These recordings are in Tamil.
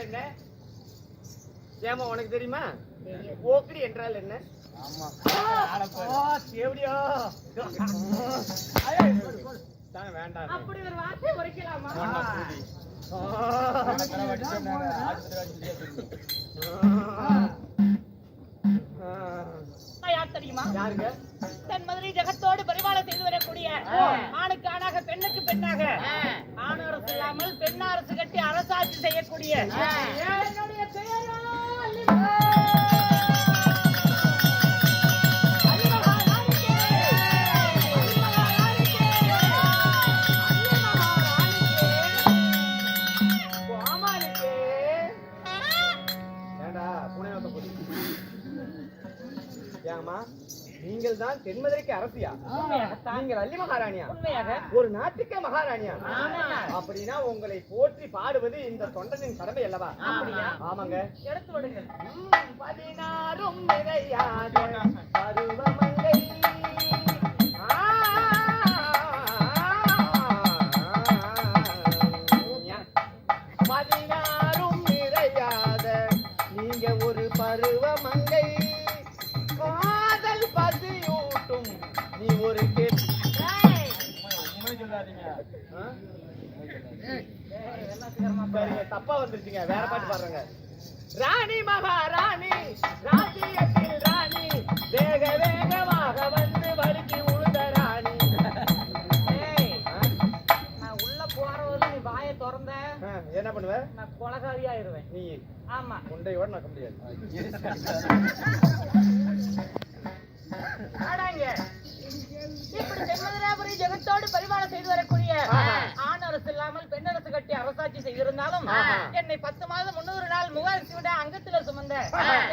என்றால் என்ன? ஏமா உனக்கு தெரியுமா? ஓக்கடி என்றால் என்ன? வேண்டாம். அப்படி ஒரு வார்த்தை உரைக்கலாமா? யார் தெரியுமா? யாருங்க? தன் மதுரை ஜெகத்தோடு பரிமாணம் செய்து வரக்கூடிய ஆணுக்கு ஆணாக பெண்ணுக்கு பெண்ணாக. ஆண் அரசு இல்லாமல் பெண் அரசு செய்யக்கூடிய என்னுடைய பெயரோ நீங்கள் தான் தென்மதுரைக்கு அரசியா. நீங்கள் அல்லி மகாராணியா? ஒரு நாட்டுக்கே மகாராணியா. அப்படின்னா உங்களை போற்றி பாடுவது இந்த தொண்டனின் கடமை அல்லவா? ஆமாங்க. எடுத்து விடுங்கள். பதினாறும் தப்பா வந்துருச்சுங்க வேற பாட்டு பாடுறேங்க ராணி மகாராணி ராஜ்யத்தில் ராணி வேக வேகமாக வந்து வருகி உழுத ராணி? நான் உள்ள போறவரை நீ வாயை திறந்த என்ன பண்ணுவ நான் கொலகாரி ஆயிருவேன் நீ ஆமா உண்டையோட நக்க முடியாது ஆடாங்க இப்படி தென்மதுராபுரி ஜெகத்தோடு பரிமாணம் செய்து வரக்கூடிய. ஆண் அரசு இல்லாமல் பெண் அரசு கட்டி அரசாட்சி செய்திருந்தாலும். என்னை பத்து மாதம் முன்னூறு நாள் முகாசி விட அங்கத்துல சுமந்த.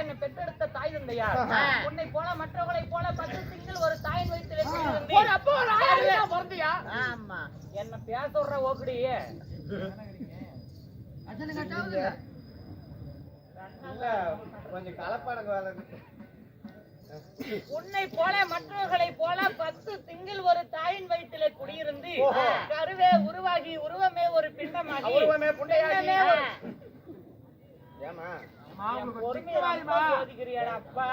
என்னை பெற்றெடுத்த தாய் தந்தையார். உன்னை போல மற்றவர்களை போல பத்து திங்கள் ஒரு தாயின் வயிற்றிலே ஒரு அப்போ ஒரு ஆயிரம் தான் பிறந்தியா ஆமா. என்ன பேச விடுற ஓக்கடியே. இல்ல கொஞ்சம் கலப்படங்க வேலை. உன்னை போல மற்றவர்களை போல பத்து திங்கள் ஒரு தாயின் வயிற்றிலே குடியிருந்து. கருவே உருவாகி உருவமே ஒரு பிண்டமாகி உருவமே புண்டையாகி. ஏமா அப்பா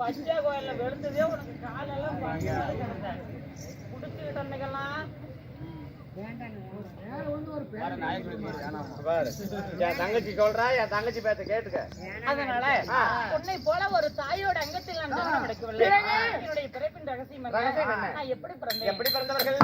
பச்சை கோயில்ல விழுந்ததே உனக்கு காலெல்லாம் இருக்கிறத. என் தங்கச்சி சொல்றா என் தங்கச்சி பேத்த கேட்டுக்க அதனால. உன்னை போல ஒரு தாயோட அங்கத்தில் நான் பிறகு? என்னுடைய பிறப்பின் ரகசியம் என்ன? ரகசியம் என்ன? நான் எப்படி பிறந்தேன் எப்படி பிறந்தவர்கள்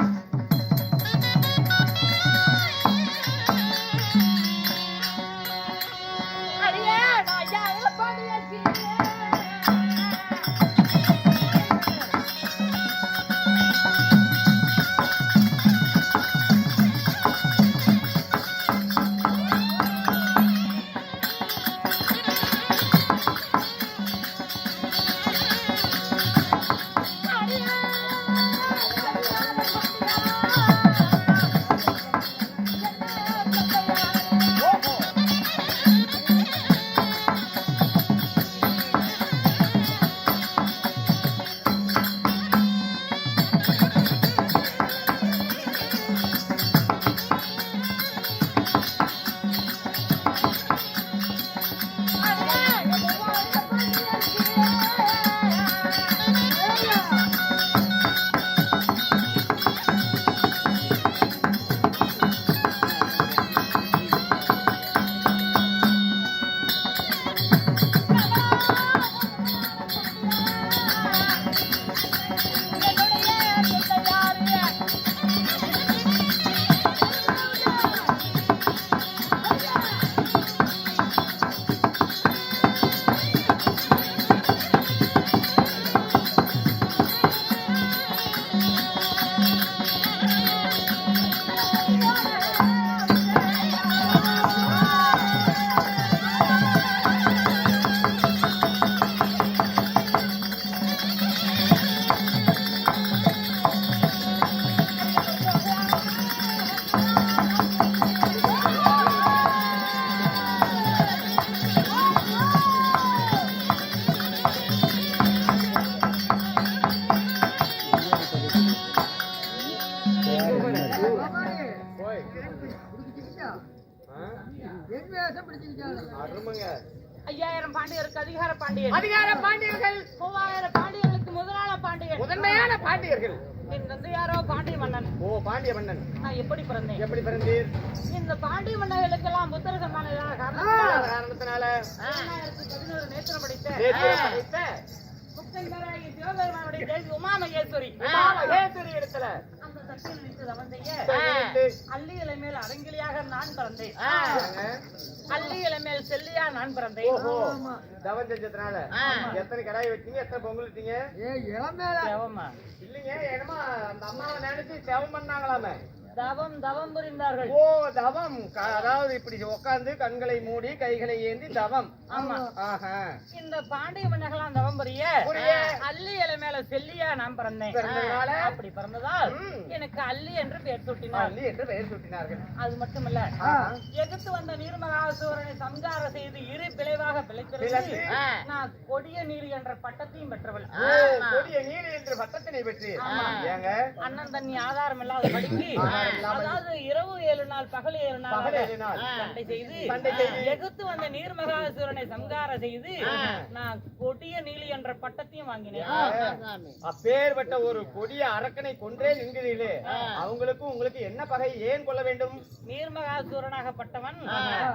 பாண்டியருக்கு அதிகார பாண்டியன். அதிகார பாண்டியர்கள் மூவாயிரம் பாண்டியர்களுக்கு முதலான பாண்டியன். முதன்மையான பாண்டியர்கள். பாண்டிய மன்னன். ஓ பாண்டிய மன்னன். நான் எப்படி பிறந்தேன்? எப்படி பிறந்தீர்? இந்த பாண்டிய மன்னர்களுக்கெல்லாம் புத்தர சம்மானம் காரண- காரணத்தினால. பதினோரு நேத்திரம் படித்த முத்தங்கராகி சிவபெருமானுடைய உமா மகேஸ்வரி. மகேஸ்வரி இடத்துல. நின்று அள்ளி இலை மேல் அரங்கிலியாக நான் பிறந்தேன். அள்ளி இலை மேல் செல்லியா நான் பிறந்தேன். தவம் செஞ்சதுனால. எத்தனை கடாய் வச்சீங்க? எத்தனை பொங்கல் வச்சீங்க? தவமா? இல்லைங்க என்னமா அந்த அம்மாவை நினைச்சு தவம் பண்ணாங்களாமே. தவம் தவம் புரிந்தார்கள். ஓ தவம். அதாவது இப்படி உட்கார்ந்து கண்களை மூடி கைகளை ஏந்தி தவம். ஆமா. இந்த பாண்டிய மன்னர்களாம் தவம் புரிய. அள்ளி இலை மேல செல்லியா நான் பிறந்தேன்? அப்படி பிறந்ததால். எனக்கு அள்ளி என்று பெயர் சூட்டினார். அள்ளி என்று பெயர் சூட்டினார்கள். அது மட்டுமல்ல. எதிர்த்து வந்த நீர்மகாசூரனை சம்கார செய்து இரு பிழைவாக பிழைத்திருந்து பிழைத்து. நான் கொடிய நீர் என்ற பட்டத்தையும் பெற்றவள். கொடிய நீர் என்று பட்டத்தினை பெற்று ஏங்க? அண்ணன் தண்ணி ஆதாரம் இல்லாத படிக்கு. அதாவது இரவு ஏழு நாள் பகல் ஏழு நாள். சண்டை செய்து. எதிர்த்து வந்த நீர்மகாசூரனை சம்கார செய்து நான் கொடிய நீலி என்ற பட்டத்தையும் வாங்கினேன். அப்பேற்பட்ட ஒரு கொடிய அரக்கனை கொன்றே நின்றீர்களே. அவங்களுக்கும் உங்களுக்கு என்ன பகை? ஏன் கொள்ள வேண்டும்? நீர்மகாசூரனாகப்பட்டவன்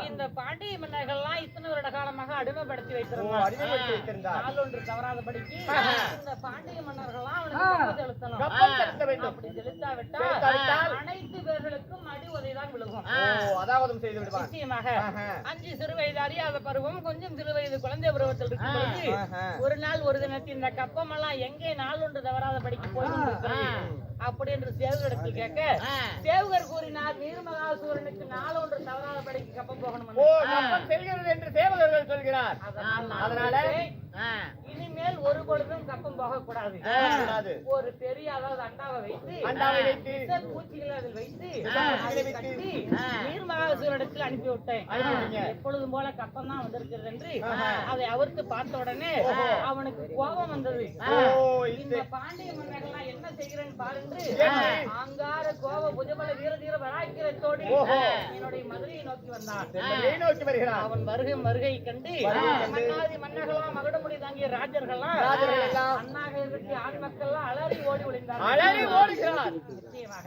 இந்த பாண்டிய மன்னர்கள்லாம் இத்தனை வருட காலமாக அடிமைப்படுத்தி வைத்திருந்தார். நாள் ஒன்று தவறாதபடிக்கு. இந்த பாண்டிய மன்னர்கள்லாம் அவனுக்கு செலுத்தணும். அப்படி செலுத்தாவிட்டால் செலுத்தாவிட்டால் அனைத்து பேர்களுக்கும் அடி உதைதான் விழுகும். ஓ அதாவதும் செய்து நிச்சயமாக. அஞ்சு சிறு வயது அறியாத பருவம் கொஞ்சம் சிறு வயது குழந்தை பருவத்தில் இருக்கும் பொழுது. ஒரு நாள் ஒரு தினத்தில் இந்த கப்பம் எல்லாம் எங்கே நாள் ஒன்று தவறாத படிக்க போய் அப்படி என்று சேவகரிடத்தில் கேட்க சேவகர் கூறினார் நீர்மகாசூரனுக்கு நாள் ஒன்று தவறாத படிக்க கப்பம் போகணும் ஓ கப்பல் செல்கிறது என்று தேவதர்கள் சொல்கிறார். அதனால இனிமேல் ஒரு பொழுதும் கப்பம் போகக்கூடாது. கூடாது. ஒரு பெரிய அதாவது அண்டாவை வைத்து அண்டாவை வைத்து. பூச்சிகளை அதில் வைத்து அதை கட்டி நீர்மகாசூரனிடத்தில் அனுப்பி விட்டேன் அனுப்பிவிட்டீங்க. எப்பொழுதும் போல கப்பம் தான் வந்திருக்கிறது என்று. அதை அவருக்கு பார்த்த உடனே அவனுக்கு கோபம் வந்தது. இந்த பாண்டிய மன்னர்கள்லாம் என்ன செய்கிறேன் பாருன்று என்ன? ஆங்கார கோப வீர தீர. என்னுடைய மதுரையை நோக்கி வந்தான். நோக்கி அவன் வருகை வருகை கண்டு. மன்னாதி மன்னர்களாம் மகுடமுடி தாங்கிய ராஜர்கள்லாம் ராஜர்கள் எல்லாம் அண்ணாக இருக்கி ஆண் மக்கள்லாம் அலறி ஓடி ஒளிந்தார்கள். அலறி ஓடுகிறார்.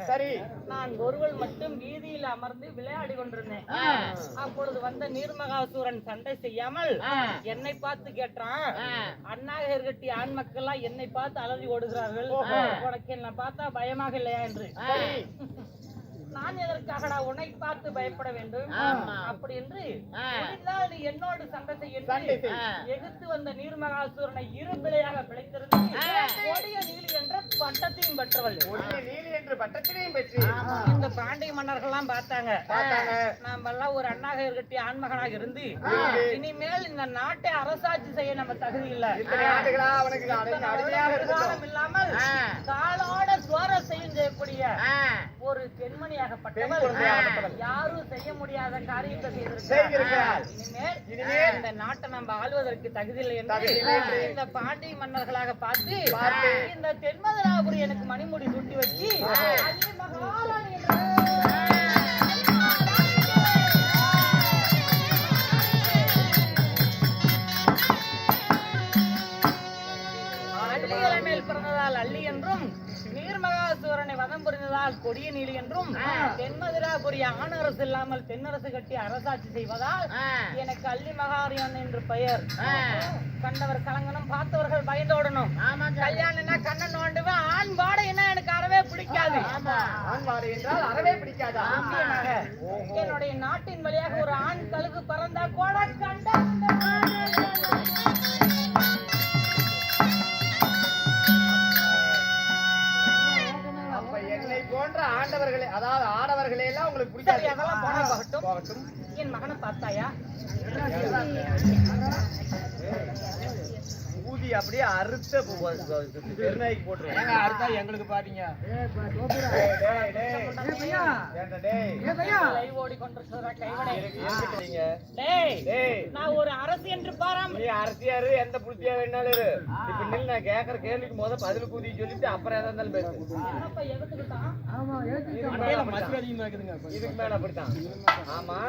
சரி. நான் ஒருவள் மட்டும் வீதியில் அமர்ந்து விளையாடி கொண்டிருந்தேன். அப்பொழுது வந்த நீர்மகாசூரன் சண்டை செய்யாமல் என்னை பார்த்து கேட்டான். அண்ணாக கட்டி ஆண் மக்கள்லாம் என்னை பார்த்து அலறி ஓடுகிறார்கள். உனக்கு என்ன பார்த்தா பயமாக இல்லையா என்று? நான் எதற்காகடா உன்னை பார்த்து பயப்பட வேண்டும்? அப்படி என்று நீ என்னோடு சண்டை செய்ய என்று. எதிர்த்து வந்த நீர்மகாசூரனை இரு பிழையாக பிழைத்திருந்து கொடிய நீலி என்ற பட்டத்தையும் பெற்றவள். நீலி என்று பட்டத்தினையும் பெற்று இந்த பாண்டிய மன்னர்கள்லாம் பார்த்தாங்க. பார்த்தாங்க. நாம எல்லாம் ஒரு அண்ணாக இருக்கட்டி ஆண்மகனாக இருந்து. இனிமேல் இந்த நாட்டை அரசாட்சி செய்ய நம்ம தகுதி இல்ல. இல்லாமல் காலோட சுவார செய்யும் செய்யக்கூடிய ஒரு பெண்மணியாகப்பட்டவள். யாரும் செய்ய முடியாத காரியத்தை. செய்திருக்கிறார் இனிமேல் இனிமேல் இந்த நாட்டை நம்ம ஆளுவதற்கு தகுதி இல்லை என்று இந்த பாண்டிய மன்னர்களாக பார்த்து இந்த தென்மதுராபுரி எனக்கு மணிமுடி சூட்டி வச்சு அள்ளி மேல் பிறந்ததால் அள்ளி என்றும் நீர்மகாசூரனை வதம் புரிந்ததால் கொடிய நீலி என்றும் தென்மதுராபுரி ஆணரசு இல்லாமல் தென்னரசு கட்டி அரசாட்சி செய்வதால் எனக்கு அள்ளி மகாரியன் என்று பெயர். கண்டவர் கலங்கணும் பார்த்தவர்கள் பயந்தோடணும் கல்யாணம்னா கண்ணன் நோண்டுவேன் ஆண் வாடை என்ன எனக்கு அறவே பிடிக்காது. என்றால் அறவே பிடிக்காதா. என்னுடைய நாட்டின் வழியாக ஒரு ஆண் கழுகு பறந்தா கூட கண்ட அதாவது ஆடவர்களே எல்லாம் உங்களுக்கு பிடிக்காது. அதெல்லாம் போனா போகட்டும் போகட்டும். என் மகனை பார்த்தாயா? ஊதி அப்படியே அறுத்த பெருநாய்க்கு போட்டுருவாங்க அடுத்தா எங்களுக்கு பாத்தீங்க டேய், டேய், டேய். ஏன்டா டேய் லைவ் ஓடிக்கொண்டிருக்கிறதா கைவனை இருக்கு, எதுக்குறீங்க? டேய் டேய் நான் ஒரு அரசு என்று பாராம நீ அரசியாரு எந்த புளுத்தியா வேணாலும் இரு. இப்ப நில்லு, நான் கேக்குற கேள்விக்கு முத பதில் கூதி சொல்லிட்டு அப்புறம் எதா இருந்தாலும் பேசு. இதுக்கு மேல அப்படித்தான் ஆமா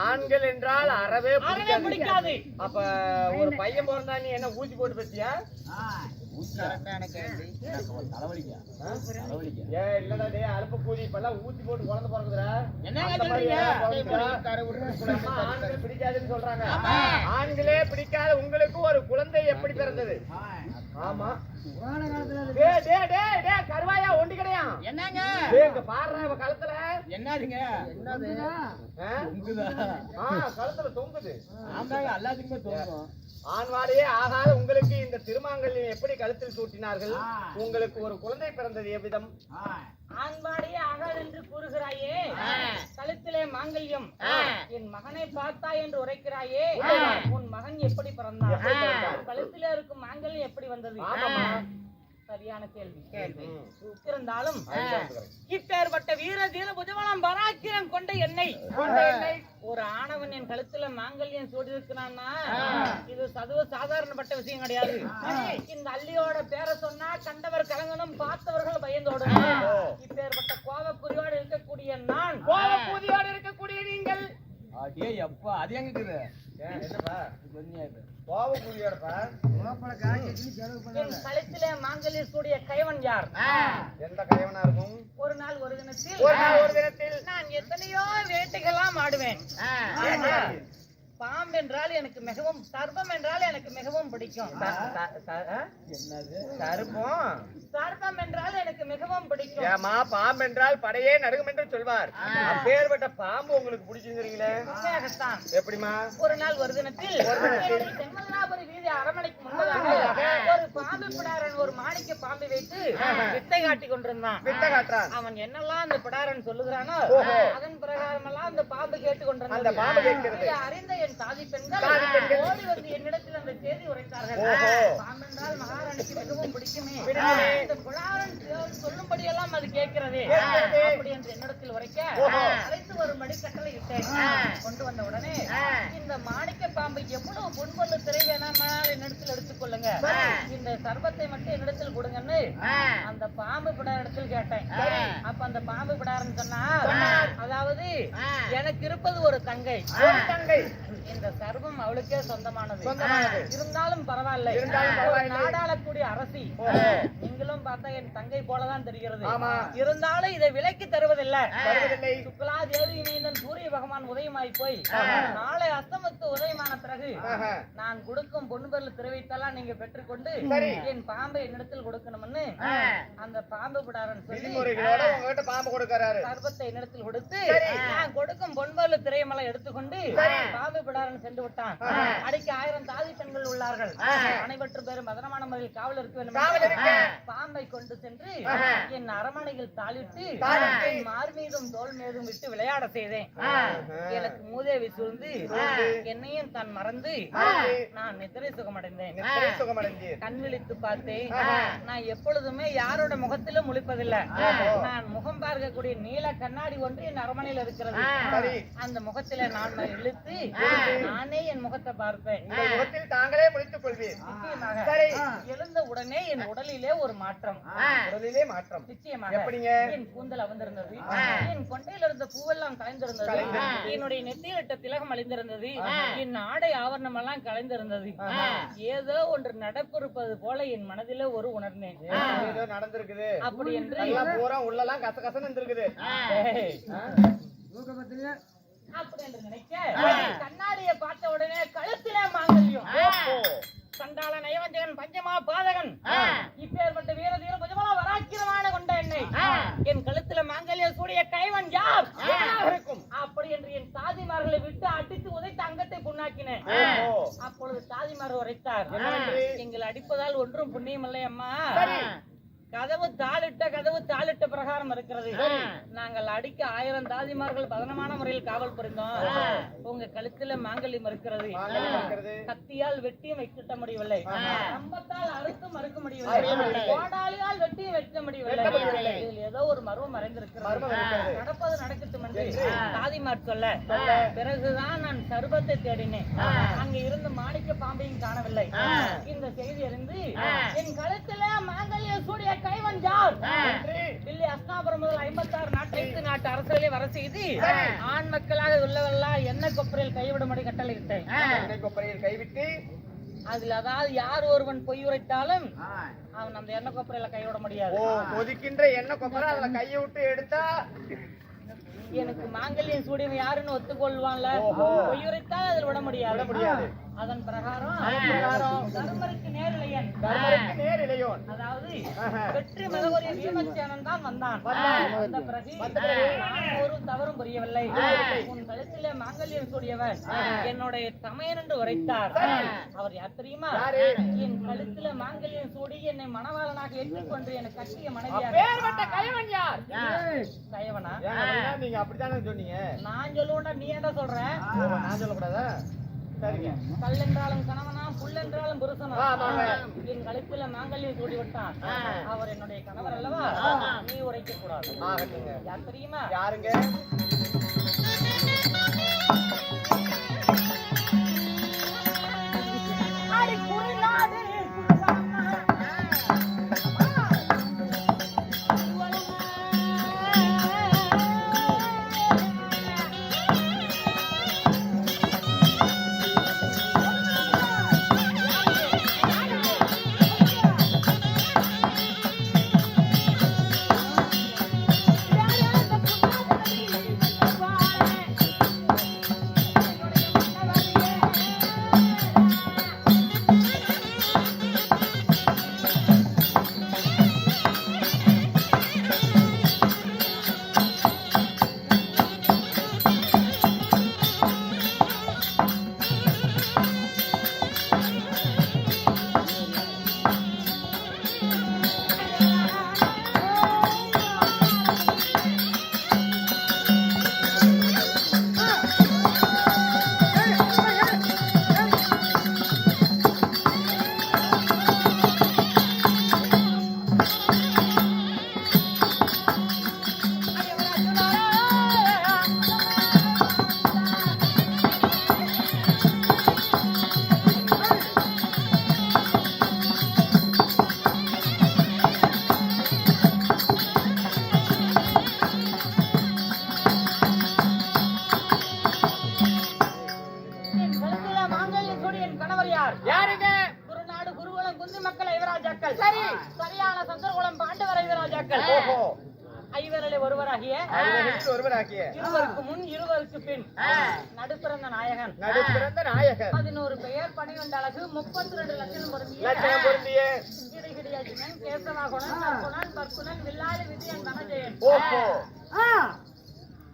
ஆண்கள் என்றால் அறவே பிடிக்காது. அப்ப ஒரு பையன் பிறந்தா நீ என்ன ஊசி போட்டு பத்தியா ஏ இல்லடா டேய் அலுப்பு கூதி இப்பெல்லாம் ஊசி போட்டு குழந்தை. அம்மா, ஆண்கள் பிடிக்காதுன்னு சொல்றாங்க. ஆண்களே பிடிக்காத உங்களுக்கு ஒரு குழந்தை எப்படி பிறந்தது? ஆமா. டேய் டேய் டேய் டேய் கருவாயா ஒண்டி கிடையா? என்னங்க? டேய் இங்க பாருடா இவ கழுத்துல. என்னதுங்க? ஆ? ஆ, கழுத்துல தொங்குது. ஆண்வாடையே ஆகாத உங்களுக்கு இந்த திருமாங்கல்யம் எப்படி கழுத்தில் சூட்டினார்கள் உங்களுக்கு ஒரு குழந்தை பிறந்தது எவ்விதம்? ஆண்பாடியே ஆகாது என்று கூறுகிறாயே. கழுத்திலே மாங்கல்யம். என் மகனை பார்த்தா என்று உரைக்கிறாயே. உன் மகன் எப்படி பிறந்தான்? எப்படி பிறந்தான்? கழுத்திலே இருக்கும் மாங்கல்யம் எப்படி வந்தது? ஆமாம்மா. சரியான கேள்வி ம். இருந்தாலும். இப்பேற்பட்ட வீர தீர புஜவனம் பராக்கிரம் கொண்ட என்னை. ஒரு ஆணவன் என் கழுத்துல மாங்கல்யம் சூடியிருக்கிறான்னா இது சதுவ சாதாரணப்பட்ட விஷயம் கிடையாது. இந்த அள்ளியோட பேரை சொன்னா கண்டவர் கலங்கணும் பார்த்தவர்கள் பயந்தோடணும் ஓ. இப்பேற்பட்ட கோபக்குறியோடு இருக்கக்கூடிய நான். கோபப்பூதியோடு இருக்கக்கூடிய நீங்கள். என்னப்பா கோபப்பூதியோடப்பா என் கழுத்திலே மாங்கல்யம் சூடிய கைவன் யார்? எந்த கைவனா இருக்கும்? ஒரு நாள் ஒரு தினத்தில் ஒரு நாள் ஒரு தினத்தில். நான் எத்தனையோ வேட்டைகள்லாம் ஆடுவேன். பாம்பு என்றால் எனக்கு மிகவும் சர்ப்பம் என்றால் எனக்கு மிகவும் பிடிக்கும். சருப்பம் சர்ப்பம்? என்றால் எனக்கு மிகவும் பிடிக்கும். ஏமா பாம்பு என்றால் படையே நடுங்கும் என்று சொல்வார். அப்பேற்பட்ட பாம்பு உங்களுக்கு பிடிச்சிருந்தீங்களே உண்மையாகத்தான். எப்படிமா ஒரு நாள் ஒரு தினத்தில் தென்மதுராபுரி வீதி அரமனைக்கு முன்பதாக ஒரு பாம்பு பிடாரன் ஒரு மாணிக்க பாம்பை வைத்து வித்தை காட்டி கொண்டிருந்தான். வித்த காட்டுறான். அவன் என்னெல்லாம் அந்த பிடாரன் சொல்லுகிறானோ. அதன் பிரகாரம் எல்லாம் அந்த பாம்பு கேட்டு அந்த பாம்பு கேட்கிறது. அறிந்த சாதி பெண்கள். ஓடி வந்து என்னிடத்தில் அந்த செய்தி உரைத்தார்கள். பாம்பென்றால் மகாராணிக்கு மிகவும் பிடிக்குமே. இந்த குழாரன் சொல்லும்படி எல்லாம் அது கேட்கிறதே. அப்படி என்று என்னிடத்தில் உரைக்க. அழைத்து வரும்படி கட்டளை இட்டேன். கொண்டு வந்த உடனே இந்த மாணிக்க பாம்பை எவ்வளவு பொன்பொல்லு திரை வேணாமல் என்னிடத்தில் எடுத்துக்கொள்ளுங்க இந்த சர்பத்தை மட்டும் என்னிடத்தில் கொடுங்கன்னு அந்த பாம்பு பிடார இடத்தில் கேட்டேன். அப்ப அந்த பாம்பு பிடாரன் சொன்னா அதாவது எனக்கு இருப்பது ஒரு தங்கை. ஒரு தங்கை. இந்த சர்வம் அவளுக்கே சொந்தமானது சொந்தமானது. இருந்தாலும் பரவாயில்லை. நாடாளக்கூடிய அரசி. நீங்களும் பார்த்தா என் தங்கை போலதான் தெரிகிறது. இருந்தாலும் இதை விலைக்கு தருவதில்லை. சுக்லா தேவி மீதன் சூரிய பகவான் உதயமாய் போய் நாளை அஸ்தமத்து உதயமான பிறகு. நான் கொடுக்கும் பொன்பொருள் திரவித்தெல்லாம் நீங்க பெற்றுக்கொண்டு. என் பாம்பை என்னிடத்தில் கொடுக்கணும்னு அந்த பாம்பு பிடாரன் சொல்லி பாம்பு கொடுக்கறாரு சர்பத்தை என்னிடத்தில் கொடுத்து. நான் கொடுக்கும் பொன்பொருள் திரையமெல்லாம் எடுத்துக்கொண்டு பாம்பு பிடாரன் சென்று விட்டான். அடிக்க ஆயிரம் தாதி பெண்கள் உள்ளார்கள். அனைவற்றும் பேரும் பதனமான முறையில் காவல் இருக்க வேண்டும். பாம்பை கொண்டு சென்று என் அரமனையில் தாளிட்டு மார் மீதும் தோல் மீதும் விட்டு விளையாட செய்தேன். எனக்கு மூதேவி சூழ்ந்து. என்னையும் தான் மறந்து. நான் நித்திரை சுகமடைந்தேன். கண் விழித்து பார்த்தேன். நான் எப்பொழுதுமே யாரோட முகத்திலும் முழிப்பதில்லை. நான் முகம் பார்க்கக்கூடிய நீல கண்ணாடி ஒன்று என் அரமனையில் இருக்கிறது. அந்த முகத்தில நான் இழுத்து நானே என் முகத்தை பார்ப்பேன். உங்கள் முகத்தில் தாங்களே முடித்துக் கொள்வீர். சரி. எழுந்த உடனே என் உடலிலே ஒரு மாற்றம். உடலிலே மாற்றம். நிச்சயமாக. எப்படிங்க? என் கூந்தல் அமர்ந்திருந்தது என் கொண்டையில இருந்த பூவெல்லாம் கலைந்திருந்தது. கலைந்திருந்தது. என்னுடைய நெத்தியிலிட்ட திலகம் அழிந்திருந்தது. என் ஆடை ஆவரணம் எல்லாம் கலைந்திருந்தது ஏதோ ஒன்று நடப்பிருப்பது போல என் மனதிலே ஒரு உணர்ந்தேன். ஏதோ நடந்திருக்குது. அப்படி என்று எல்லாம் பூரா உள்ளலாம் கச கசன்னு இருந்திருக்குது ஏய், ஆ? அப்படி என்று நினைக்க கண்ணாடியை பார்த்த உடனே கழுத்திலே மாங்கல்யம். ஓஹோ. சண்டாள நயவஞ்சகன் பஞ்சமா பாதகன். இப்பேற்பட்ட வீர தீர வராக்கிரமான கொண்ட என்னை. என் கழுத்துல மாங்கல்யம் சூடிய கைவன் யார்? இருக்கும்? அப்படி என்று என் சாதிமார்களை விட்டு அடித்து உதைத்து அங்கத்தை புண்ணாக்கினேன். அப்பொழுது சாதிமார் உரைத்தார்? எங்கள் அடிப்பதால் ஒன்றும் புண்ணியம் இல்லை அம்மா. கதவு தாளிட்ட கதவு தாளிட்ட பிரகாரம் இருக்கிறது. நாங்கள் அடிக்க ஆயிரம் தாதிமார்கள் பதனமான முறையில் காவல் புரிந்தோம். உங்க கழுத்துல மாங்கல்யம் இருக்கிறது. கத்தியால் வெட்டியும் வெட்ட முடியவில்லை. கம்பத்தால் அறுத்தும் மறுக்க முடியவில்லை. கோடாலியால் வெட்டியும் வெட்ட முடியவில்லை. இதில் ஏதோ ஒரு மர்மம் மறைந்திருக்கிறது. நடப்பது நடக்கட்டும் என்று தாதிமார் சொல்ல பிறகுதான் நான் சர்பத்தை தேடினேன். அங்க இருந்து மாணிக்க பாம்பையும் காணவில்லை. இந்த செய்தி அறிந்து என் கழுத்துல மாங்கல்ய சூடிய கைவன் யார் தில்லி அஸ்தாபுரம் முதல் ஐம்பத்தாறு நாட்டு நாட்டு அரசுகளே வர செய்து ஆண் மக்களாக உள்ளவெல்லாம் என்ன கொப்பரையில் கைவிடும்படி கட்டளையிட்டேன் எண்ணெய் கொப்பரையில் கைவிட்டு அதுல அதாவது யார் ஒருவன் பொய் உரைத்தாலும் அவன் அந்த எண்ணெய் கொப்பரையில கைவிட முடியாது. கொதிக்கின்ற எண்ணெய் கொப்பரை அதுல கையை விட்டு எடுத்தா எனக்கு மாங்கல்யம் சூடியவன் யாருன்னு ஒத்துக்கொள்வான்ல. பொய் உரைத்தால் அதில் விட முடியாது. அதன் பிரகாரம் தர்மருக்கு நேரிழையன் தர்மருக்கு நேர் இளையோன். அதாவது. வெற்றி மதவரிய பீமசேனன் தான் வந்தான். ஒரு தவறும் புரியவில்லை. உன் கழுத்திலே மாங்கல்யம் சூடியவன். என்னுடைய தமையன் என்று உரைத்தார். அவர் யார் தெரியுமா? என் கழுத்தில மாங்கல்யம் சூடி என்னை மணவாளனாக ஏற்றுக்கொண்டு எனக்கு கட்டிய மனைவியார் கைவன் யார்? கயவனா? நீங்க அப்படித்தானே சொன்னீங்க? நான் சொல்லுவேன்டா நீ என்ன சொல்ற? நான் சொல்லக்கூடாதா? சரிங்க. கல் என்றாலும் கணவனா புல் என்றாலும் புருஷனா. என் கழுத்துல மாங்கல்யம் சூடி விட்டான் அவர் என்னுடைய கணவர் அல்லவா? நீ உரைக்க கூடாது. யார் தெரியுமா? யாருங்க? சூடி என் கணவர் யார்? யாருங்க? குருநாடு குருகுலம் குந்தி மக்கள் ஐவராஜாக்கள் சரி. சரியான சந்திரகுலம் பாண்டவர் ஐவராஜாக்கள் ஓஹோ. ஐவரிலே ஒருவராகிய ஒருவராகிய. இருவருக்கு முன் இருவருக்கு பின். நடுப்பிறந்த நாயகன். நடுப்பிறந்த நாயகர் பதினோரு பெயர் பனிரெண்டு அழகு முப்பத்தி ரெண்டு லட்சம் லட்சணம் பொருந்திய. கிரிகிரியாஜினன் கேசவாகுணன் நற்குணன் பற்குணன் வில்லாளி விஜயன் தனஜெயன். ஓஹோ.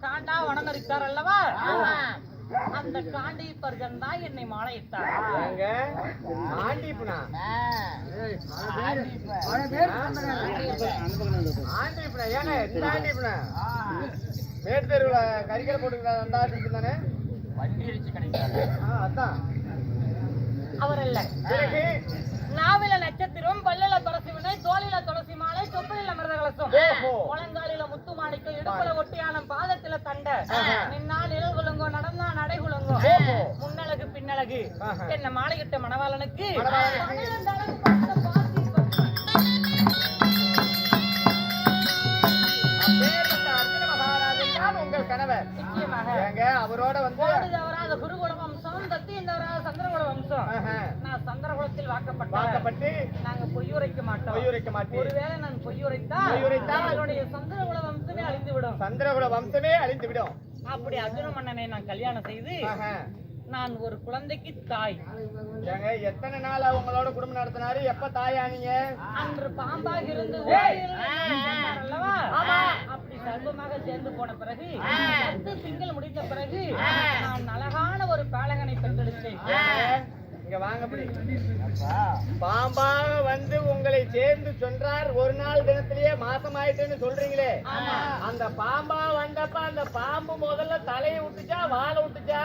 காண்டா வனமரித்தார் அல்லவா? அந்த காண்டீப்பர்கன் தான் என்னை மாலையிட்டார் ஆண்டிப்புனா ஆண்டிப்புனா ஏங்க இந்த ஆண்டிப்புனா மேட்டு தெருவுல கறிக்கடை போட்டுக்கிறா அந்த ஆண்டிப்பு தானே ஆ, அதான். அவர் பிறகு? நாவில நட்சத்திரம் பல்லில துளசிவினை தோளில துளசி மாலை சொப்பலில மிருத கலசம். முழங்காலில முத்து மாணிக்கம் இடுப்புல ஒட்டியானம் பாதத்தில தண்ட. ஆஹா. நின்னா நிழல் குலுங்கோ நடந்தா நடை குலுங்கோ. முன்னழகு பின்னழகு. என்ன மாலையிட்ட மணவாளனுக்கு? உங்கள் கணவர். அவரோட வந்து கோடு தவறாத குருகுல வம்சம் தத்தியம் தவறாத நான் சந்திரகுலத்தில் வாக்கப்பட்ட நாங்க பொய்யுரைக்க மாட்டோம். பொய்யுரைக்க மாட்டேன் ஒருவேளை நான் பொய்யுரைத்தால் பொய்யுரைத்தால் என்னுடைய சந்திரகுல வம்சமே அழிந்து விடும் சந்திரகுல வம்சமே அழிந்து விடும் அப்படி அர்ஜுன மன்னனை நான் கல்யாணம் செய்து. நான் ஒரு குழந்தைக்கு தாய். ஏங்க எத்தனை நாள் உங்களோட குடும்பம் நடத்தினாரு? எப்ப தாயானீங்க? அன்று பாம்பாக இருந்து அல்லவா? சர்வமாக சேர்ந்து போன பிறகு பத்து திங்கள் முடிந்த பிறகு நான் அழகான ஒரு பாலகனை பெற்றெடுத்தேன். இங்க வாங்க அப்படி. பாம்பாக வந்து உங்களை சேர்ந்து சென்றார் ஒரு நாள் தினத்திலேயே மாசம் ஆயிட்டுன்னு சொல்றீங்களே. அந்த பாம்பா வந்தப்ப அந்த பாம்பு முதல்ல தலையை விட்டுச்சா வாழை விட்டுச்சா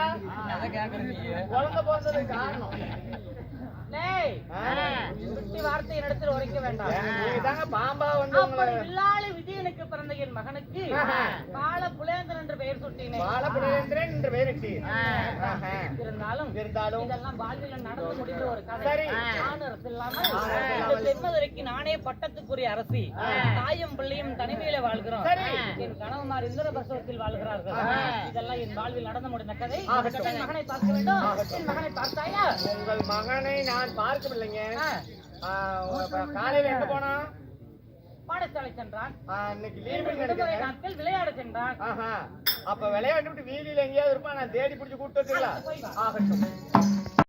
குழந்தை பிறந்ததுக்கு காரணம். வார்த்தை இடத்துல உரைக்க வேண்டாம். நீங்க தாங்க பாம்பா வந்து உங்களை அப்படி வில்லாளி விஜயனுக்கு பிறந்த என் மகனுக்கு ஆஹா. கால புலேந்திரன் என்று பெயர் சுட்டினேன். பாலபுரேந்திரன் என்று பேரிட்டு இருந்தாலும் இருந்தாலும் இதெல்லாம் வாழ்வில் நடந்து முடிந்த ஒரு கதை. சரி. ஆண் அரசு இல்லாமல் ஆண் அரசு இந்த இல்லாமல். தென்மதுரைக்கு நானே பட்டத்துக்குரிய அரசி. தாயும் பிள்ளையும் தனிமையில வாழ்கிறோம். என் கணவன்மார் இந்திர பிரசவத்தில் வாழ்கிறார்கள். இதெல்லாம் என் வாழ்வில் நடந்து முடிந்த கதை. மகனை பார்க்க வேண்டும். என் மகனை பார்த்தாயா? உங்கள் மகனை நான் பார்க்கவில்லைங்க. ஆ, உங்க காலையில எங்க போனா? பாடசாலை சென்றான். இன்னைக்கு லீவு நாட்கள் விளையாட சென்றான். அப்ப விளையாண்டு விட்டு வீதியில எங்கேயாவது இருப்பா நான் தேடி பிடிச்சு வா. ஆகட்டும்.